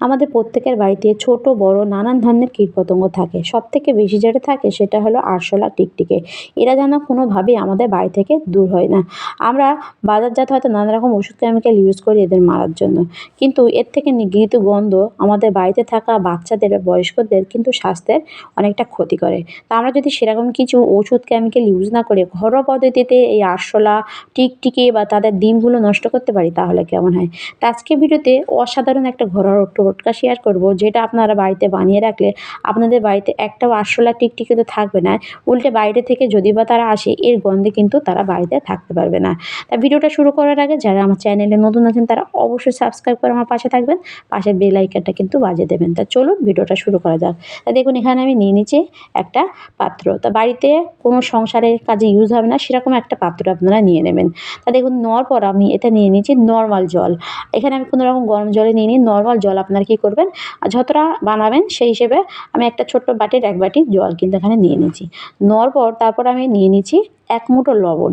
আমাদের প্রত্যেকের বাড়িতে ছোট, বড় নানান ধরনের কীটপতঙ্গ থাকে। সব থেকে বেশি যেটা থাকে সেটা হলো আরশোলা টিকটিকে। এরা যেন কোনোভাবেই আমাদের বাড়ি থেকে দূর হয় না। আমরা বাজারজাত হয়তো নানা রকম ওষুধ কেমিক্যাল ইউজ করি এদের মারার জন্য। কিন্তু এর থেকে নিগৃহীত গন্ধ আমাদের বাড়িতে থাকা বাচ্চাদের বয়স্কদের কিন্তু স্বাস্থ্যের অনেকটা ক্ষতি করে। তা আমরা যদি সেরকম কিছু ওষুধ কেমিক্যাল ইউজ না করে ঘরোয়া পদ্ধতিতে এই আরশোলা টিকটিকি বা তাদের ডিমগুলো নষ্ট করতে পারি, তাহলে কেমন হয়? তো আজকে ভিডিওতে অসাধারণ একটা ঘরোয়া টোটকা শেয়ার করব, যেটা আপনারা বাড়িতে বানিয়ে রাখলে আপনাদের বাড়িতে একটাও আরশোলা টিকটিকি তো থাকবে না। উল্টে বাইরে থেকে যদি বা তারা আসে, এর গন্ধে কিন্তু তারা বাড়িতে থাকতে পারবে না। তা ভিডিওটা শুরু করার আগে যারা আমার চ্যানেলে নতুন আছেন, তারা অবশ্যই সাবস্ক্রাইব করে আমার পাশে থাকবেন। পাশের বেল কিন্তু বাজে দেবেন। তা চলুন ভিডিওটা শুরু করা যাক। তা দেখুন, এখানে আমি নিয়ে নিচ্ছি একটা পাত্র। তা বাড়িতে কোনো সংসারের কাজে ইউজ হবে না, সেরকম একটা পাত্র আপনারা নিয়ে নেবেন। তা দেখুন, নেওয়ার পর আমি এটা নিয়ে নিচ্ছি নর্মাল জল। এখানে আমি কোনো রকম গরম জলে নিয়ে নিই নর্মাল জল আপনারা কী করবেন? যতটা বানাবেন সেই হিসেবে আমি একটা ছোট্ট বাটির এক বাটি জল কিন্তু এখানে নিয়ে নিয়েছি। নেওয়ার পর তারপর আমি নিয়ে নিচ্ছি এক মুঠো লবণ।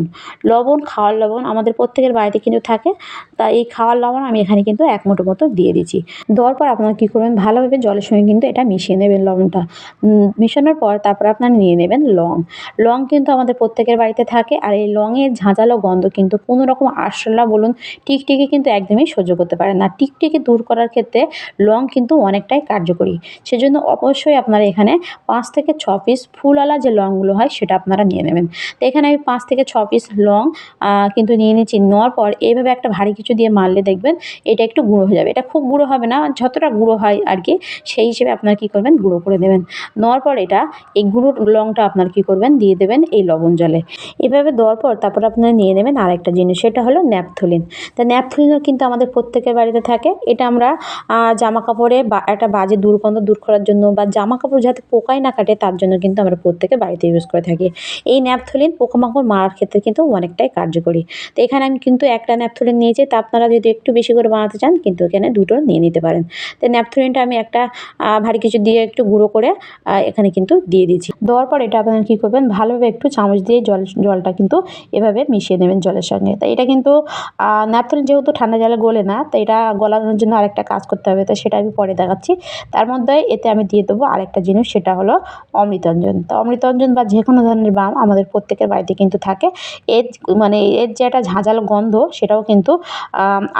লবণ, খাওয়ার লবণ আমাদের প্রত্যেকের বাড়িতে কিন্তু থাকে। তা এই খাওয়ার লবণ আমি এখানে কিন্তু এক মুঠো মতো দিয়ে দিচ্ছি। দেওয়ার পর আপনারা কী করবেন? ভালোভাবে জলের সঙ্গে কিন্তু এটা মিশিয়ে নেবেন লবণটা। মিশানোর পর তারপর আপনারা নিয়ে নেবেন লং। লং কিন্তু আমাদের প্রত্যেকের বাড়িতে থাকে আর এই লংয়ের ঝাঁঝালো গন্ধ কিন্তু কোনো রকম আরশোলা বলুন, টিকটিকি কিন্তু একদমই সহ্য করতে পারে না। টিকটিকি দূর করার ক্ষেত্রে লং কিন্তু অনেকটাই কার্যকরী। সেজন্য অবশ্যই আপনারা এখানে পাঁচ থেকে ছ পিস ফুলওয়ালা যে লংগুলো হয় সেটা আপনারা নিয়ে নেবেন। তো এখানে আমি পাঁচ থেকে ছ পিস লং কিন্তু নিয়ে নিচ্ছি। নেওয়ার পর এইভাবে একটা ভারী কিছু দিয়ে মারলে দেখবেন এটা একটু গুঁড়ো হয়ে যাবে। এটা খুব গুঁড়ো হবে না, যতটা গুঁড়ো হয় আর কি, সেই হিসেবে আপনার কী করবেন, গুঁড়ো করে দেবেন। নেওয়ার পর এটা, এই গুঁড়ো লংটা আপনার কী করবেন, দিয়ে দেবেন এই লবণ জলে। এভাবে দেওয়ার পর তারপর আপনারা নিয়ে নেবেন আরেকটা জিনিস, সেটা হলো ন্যাপথলিন। তা ন্যাপথলিনও কিন্তু আমাদের প্রত্যেকের বাড়িতে থাকে। এটা আমরা জামা কাপড়ে বা, একটা বাজে দুর্গন্ধ দূর করার জন্য বা জামা কাপড় যাতে পোকায় না কাটে, তার জন্য কিন্তু আমরা প্রত্যেকে বাড়িতে ইউজ করে থাকি। এই ন্যাপথলিন পোকামাকড় মারার ক্ষেত্রে কিন্তু অনেকটাই কার্যকরী। তো এখানে আমি কিন্তু একটা ন্যাপথলিন নিয়েছি, তা আপনারা যদি একটু বেশি করে বানাতে চান, কিন্তু এখানে দুটো নিয়ে নিতে পারেন। তো ন্যাপথলিনটা আমি একটা ভারী কিছু দিয়ে একটু গুঁড়ো করে এখানে কিন্তু দিয়ে দিয়েছি। দেওয়ার পর এটা আপনারা কী করবেন, ভালোভাবে একটু চামচ দিয়ে জল, জলটা কিন্তু এভাবে মিশিয়ে নেবেন জলের সঙ্গে। তাই এটা কিন্তু ন্যাপথলিন যেহেতু ঠান্ডা জলে গলে না, তো এটা গলানোর জন্য আরেকটা কাজ করতে হবে। তো সেটা আমি পরে দেখাচ্ছি। তার মধ্যে এতে আমি দিয়ে দেবো আরেকটা জিনিস, সেটা হলো অমৃতঞ্জন। তো অমৃতঞ্জন বা যে কোনো ধরনের বাম আমাদের প্রত্যেকের বাড়িতে কিন্তু থাকে। এর মানে এর যে একটা ঝাঁঝাল গন্ধ, সেটাও কিন্তু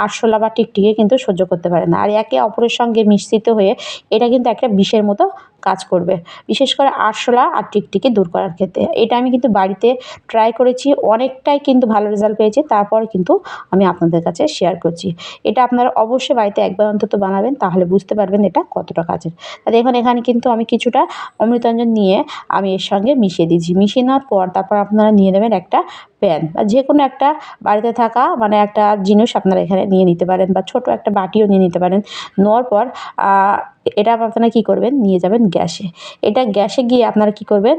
আরশোলা বা টিকটিকি কিন্তু সহ্য করতে পারে না। আর একে অপরের সঙ্গে মিশ্রিত হয়ে, এটা কিন্তু একটা বিষের মতো কাজ করবে। বিশেষ করে আরশোলা আর টিকটিকি দূর করার ক্ষেত্রে। এটা আমি কিন্তু বাড়িতে ট্রাই করেছি, অনেকটাই কিন্তু ভালো রেজাল্ট পেয়েছি, তারপর কিন্তু আমি আপনাদের কাছে শেয়ার করছি। এটা আপনারা অবশ্যই বাড়িতে একবার অন্তত বানাবেন, তাহলে বুঝতে পারবেন এটা কতটা কাজের। দেখুন, এখানে কিন্তু আমি কিছুটা অমৃতঞ্জন নিয়ে আমি এর সঙ্গে মিশিয়ে দিচ্ছি মিশিয়ে নেওয়ার পর তারপর আপনারা নিয়ে নেবেন একটা প্যান বা যে কোনো একটা বাড়িতে থাকা মানে একটা জিনিস আপনারা এখানে নিয়ে নিতে পারেন বা ছোট একটা বাটিও নিয়ে নিতে পারেন। নেওয়ার পর এটা আপনারা কী করবেন? নিয়ে যাবেন গ্যাসে। এটা গ্যাসে গিয়ে আপনারা কী করবেন?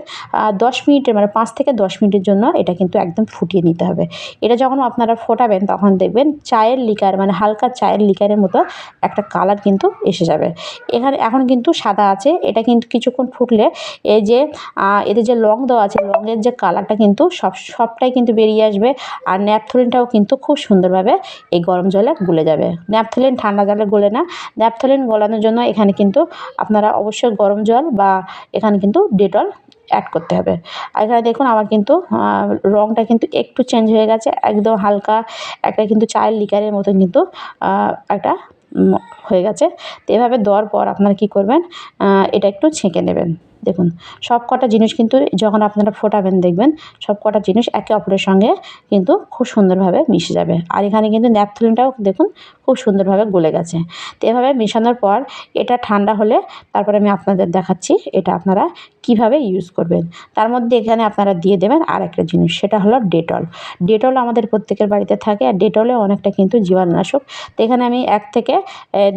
দশ মিনিটের মানে পাঁচ থেকে দশ মিনিটের জন্য এটা কিন্তু একদম ফুটিয়ে নিতে হবে। এটা যখন আপনারা ফোটাবেন, তখন দেখবেন চায়ের লিকার মানে হালকা চায়ের লিকারের মতো একটা কালার কিন্তু এসে যাবে। এখানে এখন কিন্তু সাদা আছে। এটা কিন্তু কিছুক্ষণ ফুটলে এই যে এতে যে লং দেওয়া আছে, লংয়ের যে কালারটা কিন্তু সব, সবটাই কিন্তু বেরিয়ে আসবে আর ন্যাপথলিনটাও কিন্তু খুব সুন্দরভাবে এই গরম জলে গুলে যাবে। ন্যাপথলিন ঠান্ডা জলে গলে না। ন্যাপথলিন গলানোর জন্য এখানে কিন্তু আপনারা অবশ্যই গরম জল বা এখানে কিন্তু ডেটল অ্যাড করতে হবে। আর এখানে দেখুন আমার কিন্তু রঙটা কিন্তু একটু চেঞ্জ হয়ে গেছে, একদম হালকা একটা কিন্তু চায়ের লিকারের মতন কিন্তু একটা হয়ে গেছে। তো এভাবে দেওয়ার পর আপনারা কী করবেন এটা একটু ছেঁকে নেবেন। দেখুন, সব কটা জিনিস কিন্তু যখন আপনারা ফোটাবেন, দেখবেন সব কটা জিনিস একে অপরের সঙ্গে কিন্তু খুব সুন্দরভাবে মিশে যাবে। আর এখানে কিন্তু ন্যাপথলিনটাও দেখুন খুব সুন্দরভাবে গলে গেছে। তো এভাবে মেশানোর পর এটা ঠান্ডা হলে তারপরে আমি আপনাদের দেখাচ্ছি এটা আপনারা কীভাবে ইউজ করবেন। তার মধ্যে এখানে আপনারা দিয়ে দেবেন আর একটা জিনিস, সেটা হলো ডেটল। ডেটল আমাদের প্রত্যেকের বাড়িতে থাকে আর ডেটলে অনেকটা কিন্তু জীবাণুনাশক। তো এখানে আমি এক থেকে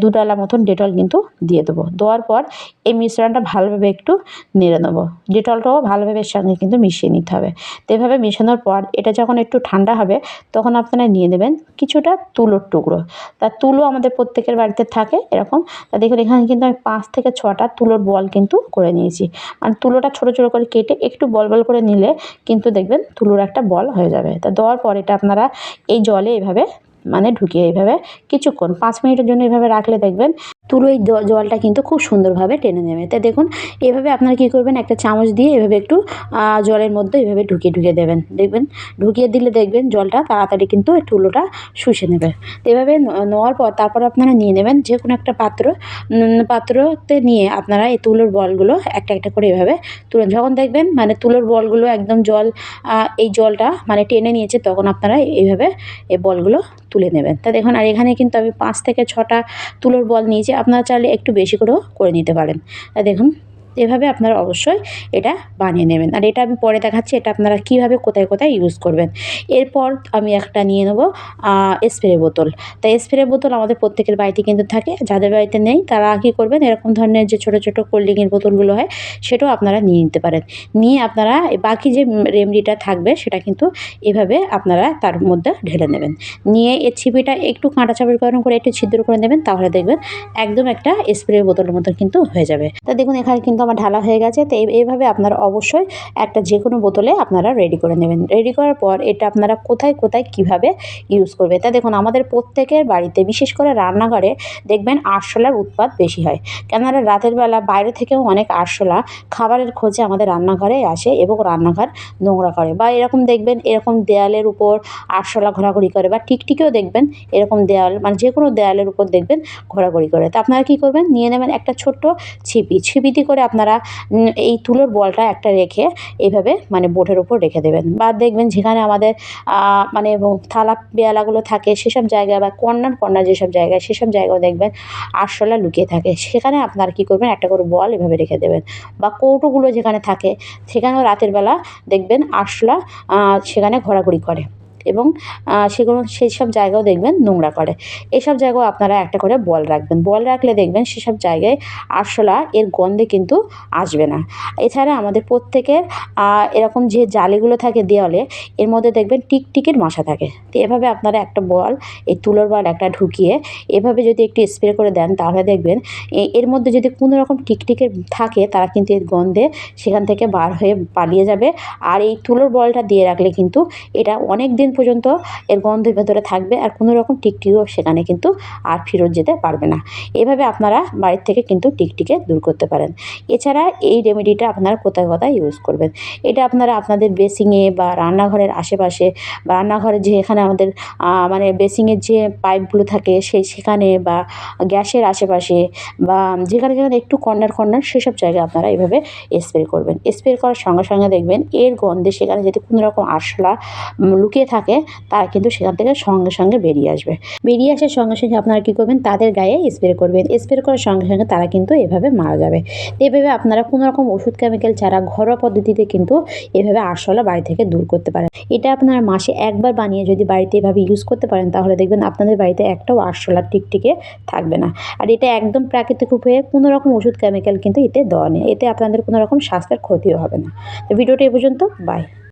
দু ডালা মতন ডেটল কিন্তু দিয়ে দেবো। দেওয়ার পর এই মিশ্রণটা ভালোভাবে একটু নেড়ে নেব। ডেটলটাও ভালোভাবে এর সঙ্গে কিন্তু মিশিয়ে নিতে হবে। তো এভাবে মেশানোর পর এটা যখন একটু ঠান্ডা হবে, তখন আপনারা নিয়ে নেবেন কিছুটা তুলোর টুকরো। তা তুলো আমাদের প্রত্যেকের বাড়িতে থাকে এরকম। তা দেখুন, এখানে কিন্তু আমি পাঁচ থেকে ছটা তুলোর বল কিন্তু করে নিয়েছি। মানে তুলোটা ছোটো ছোটো করে কেটে একটু বল বল করে নিলে কিন্তু দেখবেন তুলোর একটা বল হয়ে যাবে। তা দেওয়ার পর এটা আপনারা এই জলে এভাবে মানে ঢুকিয়ে এইভাবে কিছুক্ষণ, পাঁচ মিনিটের জন্য এভাবে রাখলে দেখবেন তুলো এই জলটা কিন্তু খুব সুন্দরভাবে টেনে নেবে। তাই দেখুন, এভাবে আপনারা কী করবেন? একটা চামচ দিয়ে এভাবে একটু জলের মধ্যে এভাবে ঢুকিয়ে ঢুকিয়ে দেবেন। দেখবেন, ঢুকিয়ে দিলে দেখবেন জলটা তাড়াতাড়ি কিন্তু তুলোটা শুষে নেবে। এভাবে নেওয়ার পর তারপর আপনারা নিয়ে নেবেন যে কোনো একটা পাত্র। পাত্রতে নিয়ে আপনারা এই তুলোর বলগুলো একটা একটা করে এভাবে তুলে যখন দেখবেন মানে তুলোর বলগুলো একদম জল এই জলটা মানে টেনে নিয়েছে, তখন আপনারা এইভাবে এই বলগুলো তুলে নেবেন। তা দেখুন, আর এখানে কিন্তু আমি পাঁচ থেকে ছটা তুলোর বল নিয়েছি। আপনারা চাইলে একটু বেশি করেও করে নিতে পারেন। এভাবে আপনারা অবশ্যই এটা বানিয়ে নেবেন। আর এটা আমি পরে দেখাচ্ছি, এটা আপনারা কীভাবে, কোথায় কোথায় ইউজ করবেন। এরপর আমি একটা নিয়ে নেব স্প্রে বোতল। তা স্প্রে বোতল আমাদের প্রত্যেকের বাড়িতে কিন্তু থাকে, যাদের বাড়িতে নেই তারা কী করবেন, এরকম ধরনের যে ছোটো ছোটো কোল্ড ড্রিঙ্কের বোতলগুলো হয়, সেটাও আপনারা নিয়ে নিতে পারেন। নিয়ে আপনারা বাকি যে রেমডিটা থাকবে, সেটা কিন্তু এভাবে আপনারা তার মধ্যে ঢেলে নেবেন। নিয়ে এই ছিপিটা একটু কাঁটা চাপড় করে, একটু ছিদ্র করে নেবেন, তাহলে দেখবেন একদম একটা স্প্রে বোতলের মতো কিন্তু হয়ে যাবে। তা দেখুন, এখানে কিন্তু আমার ঢালা হয়ে গেছে, তো এই- এইভাবে আপনারা অবশ্যই একটা যে কোনো বোতলে আপনারা রেডি করে নেবেন। রেডি করার পর এটা আপনারা কোথায় কোথায়, কীভাবে ইউজ করবে? তা দেখুন, আমাদের প্রত্যেকের বাড়িতে, বিশেষ করে রান্নাঘরে দেখবেন আরশোলার উৎপাদ বেশি হয়। কেননা রাতের বেলা বাইরে থেকেও অনেক আরশোলা খাবারের খোঁজে আমাদের রান্নাঘরে আসে এবং রান্নাঘর নোংরা করে বা এরকম দেখবেন, এরকম দেয়ালের উপর আরশোলা ঘোরাঘুরি করে বা টিকটিকেও দেখবেন, এরকম দেয়াল মানে যে কোনো দেয়ালের উপর দেখবেন ঘোরাঘুরি করে। তা আপনারা কী করবেন? নিয়ে নেবেন একটা ছোট্ট ছিপি। ছিপিতে করে আপনারা এই তুলোর বলটা একটা রেখে এইভাবে মানে বোটের উপর রেখে দেবেন। বা দেখবেন যেখানে আমাদের মানে থালা পেয়ালাগুলো থাকে সেসব জায়গায় বা কর্নার কর্নার যেসব জায়গায় সেসব জায়গায় দেখবেন আরশোলা লুকিয়ে থাকে। সেখানে আপনারা কী করবেন? একটা করে বল এভাবে রেখে দেবেন। বা কৌটোগুলো যেখানে থাকে সেখানেও রাতের বেলা দেখবেন আরশোলা সেখানে ঘোরাঘুরি করে। এবং সেগুলো সেই সব জায়গাও দেখবেন নোংরা করে। এসব জায়গাও আপনারা একটা করে বল রাখবেন। বল রাখলে দেখবেন সেসব জায়গায় আরশোলা এর গন্ধে কিন্তু আসবে না। এছাড়া আমাদের প্রত্যেকের এরকম যে জালিগুলো থাকে দেওয়ালে এর মধ্যে দেখবেন টিকটিকির মশা থাকে। তো এভাবে আপনারা একটা বল, এই তুলোর বল একটা ঢুকিয়ে এভাবে যদি একটু স্প্রে করে দেন, তাহলে দেখবেন এর মধ্যে যদি কোনো রকম টিকটিকের থাকে, তারা কিন্তু এর গন্ধে সেখান থেকে বার হয়ে পালিয়ে যাবে। আর এই তুলোর বলটা দিয়ে রাখলে কিন্তু এটা অনেক দিন পর্যন্ত এর গন্ধের ভেতরে থাকবে আর কোনো রকম টিকটিকিও সেখানে কিন্তু আর ফেরত যেতে পারবে না। এভাবে আপনারা বাড়ির থেকে কিন্তু টিকটিকে দূর করতে পারেন। এছাড়া এই রেমেডিটা আপনারা কোথায় কোথায় ইউজ করবেন? এটা আপনারা আপনাদের বেসিংয়ে বা রান্নাঘরের আশেপাশে বা রান্নাঘরে যে এখানে আমাদের মানে বেসিংয়ের যে পাইপগুলো থাকে সেই সেখানে বা গ্যাসের আশেপাশে বা যেখানে যেখানে একটু কর্নার কর্নার সেসব জায়গায় আপনারা এভাবে স্প্রে করবেন। স্প্রে করার সঙ্গে সঙ্গে দেখবেন এর গন্ধে সেখানে যদি কোনো রকম আরশোলা লুকিয়ে থাকে তারা কিন্তু সেখান থেকে সঙ্গে সঙ্গে বেরিয়ে আসবে। বেরিয়ে আসার সঙ্গে সঙ্গে আপনারা কী করবেন? তাদের গায়ে স্প্রে করবেন। স্প্রে করার সঙ্গে সঙ্গে তারা কিন্তু এভাবে মারা যাবে। এভাবে আপনারা কোনো রকম ওষুধ কেমিক্যাল ছাড়া ঘরোয়া পদ্ধতিতে কিন্তু এভাবে আরশোলা বাড়ি থেকে দূর করতে পারেন। এটা আপনারা মাসে একবার বানিয়ে যদি বাড়িতে এভাবে ইউজ করতে পারেন, তাহলে দেখবেন আপনাদের বাড়িতে একটাও আরশোলার টিকটিকে থাকবে না। আর এটা একদম প্রাকৃতিক উপায়ে কোনো রকম ওষুধ কেমিক্যাল কিন্তু এতে দেওয়া নেই। এতে আপনাদের কোনো রকম স্বাস্থ্যের ক্ষতিও হবে না। তো ভিডিওটা এ পর্যন্ত। বাই